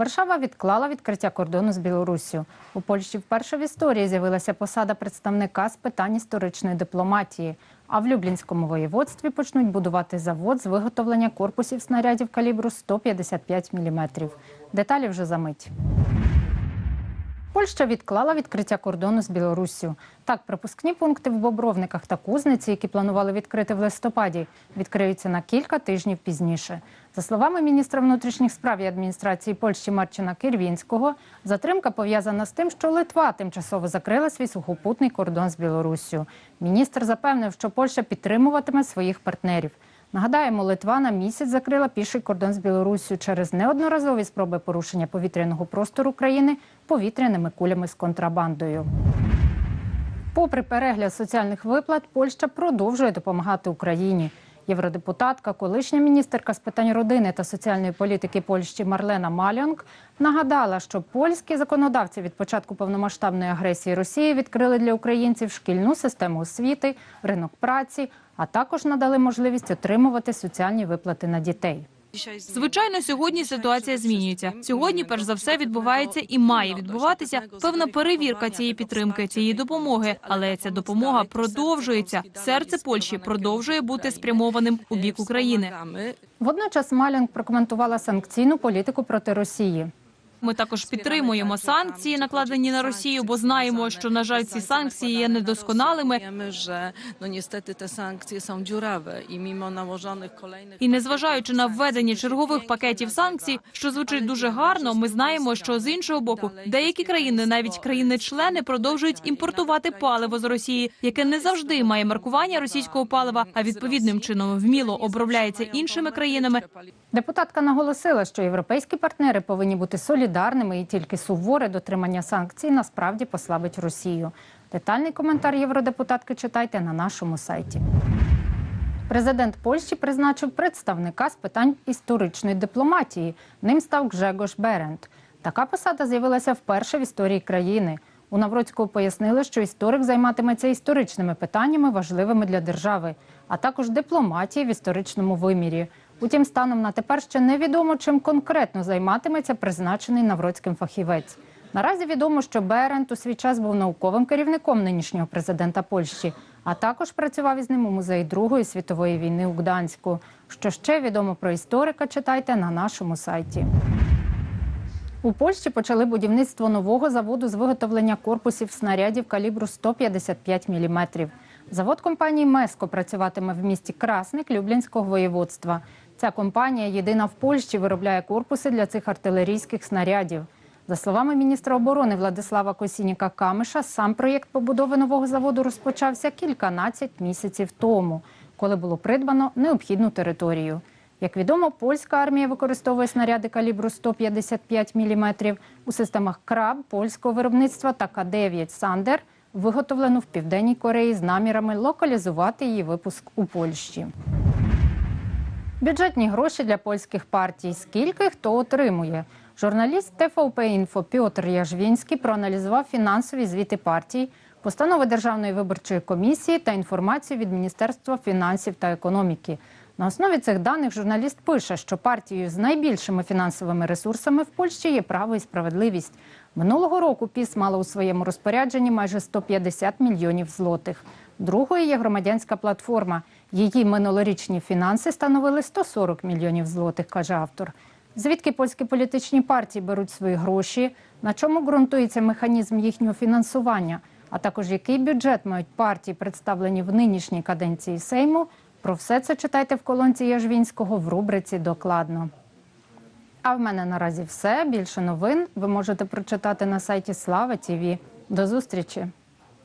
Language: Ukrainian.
Варшава відклала відкриття кордону з Білоруссю. У Польщі вперше в історії з'явилася посада представника з питань історичної дипломатії. А в Люблінському воєводстві почнуть будувати завод з виготовлення корпусів снарядів калібру 155 мм. Деталі вже за мить. Польща відклала відкриття кордону з Білоруссю. Так, пропускні пункти в Бобровниках та Кузниці, які планували відкрити в листопаді, відкриються на кілька тижнів пізніше. За словами міністра внутрішніх справ і адміністрації Польщі Марчина Кирвінського, затримка пов'язана з тим, що Литва тимчасово закрила свій сухопутний кордон з Білоруссю. Міністр запевнив, що Польща підтримуватиме своїх партнерів. Нагадаємо, Литва на місяць закрила піший кордон з Білоруссю через неодноразові спроби порушення повітряного простору країни повітряними кулями з контрабандою. Попри перегляд соціальних виплат, Польща продовжує допомагати Україні. Євродепутатка, колишня міністерка з питань родини та соціальної політики Польщі Марлена Малянг нагадала, що польські законодавці від початку повномасштабної агресії Росії відкрили для українців шкільну систему освіти, ринок праці, а також надали можливість отримувати соціальні виплати на дітей. Звичайно, сьогодні ситуація змінюється. Сьогодні, перш за все, відбувається і має відбуватися певна перевірка цієї підтримки, цієї допомоги. Але ця допомога продовжується. Серце Польщі продовжує бути спрямованим у бік України. Водночас Малянг прокоментувала санкційну політику проти Росії. Ми також підтримуємо санкції, накладені на Росію, бо знаємо, що на жаль, ці санкції є недосконалими. Nałożonych І незважаючи на введення чергових пакетів санкцій, що звучить дуже гарно, ми знаємо, що з іншого боку деякі країни, навіть країни-члени, продовжують імпортувати паливо з Росії, яке не завжди має маркування російського палива, а відповідним чином вміло обробляється іншими країнами. Депутатка наголосила, що європейські партнери повинні бути солідарними і тільки суворе дотримання санкцій насправді послабить Росію. Детальний коментар євродепутатки читайте на нашому сайті. Президент Польщі призначив представника з питань історичної дипломатії. Ним став Гжегош Берент. Така посада з'явилася вперше в історії країни. У Навроцького пояснили, що історик займатиметься історичними питаннями, важливими для держави, а також дипломатії в історичному вимірі. Утім, станом на тепер ще невідомо, чим конкретно займатиметься призначений Навроцьким фахівець. Наразі відомо, що Берент у свій час був науковим керівником нинішнього президента Польщі, а також працював із ним у музеї Другої світової війни у Гданську. Що ще відомо про історика, читайте на нашому сайті. У Польщі почали будівництво нового заводу з виготовлення корпусів снарядів калібру 155 мм. Завод компанії Меско працюватиме в місті Красник Люблінського воєводства. Ця компанія єдина в Польщі виробляє корпуси для цих артилерійських снарядів. За словами міністра оборони Владислава Косініка Камиша, сам проєкт побудови нового заводу розпочався кільканадцять місяців тому, коли було придбано необхідну територію. Як відомо, польська армія використовує снаряди калібру 155 мм у системах КРАБ польського виробництва та К-9 Сандер, виготовлену в Південній Кореї з намірами локалізувати її випуск у Польщі. Бюджетні гроші для польських партій. Скільки хто отримує? Журналіст ТФОП «Інфо» Пьотр Яжвінський проаналізував фінансові звіти партій, постанови Державної виборчої комісії та інформацію від Міністерства фінансів та економіки. На основі цих даних журналіст пише, що партією з найбільшими фінансовими ресурсами в Польщі є право і справедливість. Минулого року ПІС мала у своєму розпорядженні майже 150 мільйонів злотих. Другою є громадянська платформа. Її минулорічні фінанси становили 140 мільйонів злотих, каже автор. Звідки польські політичні партії беруть свої гроші, на чому ґрунтується механізм їхнього фінансування, а також який бюджет мають партії, представлені в нинішній каденції Сейму. Про все це читайте в колонці Яжвінського в рубриці Докладно. А в мене наразі все. Більше новин ви можете прочитати на сайті Слава ТІВІ. До зустрічі!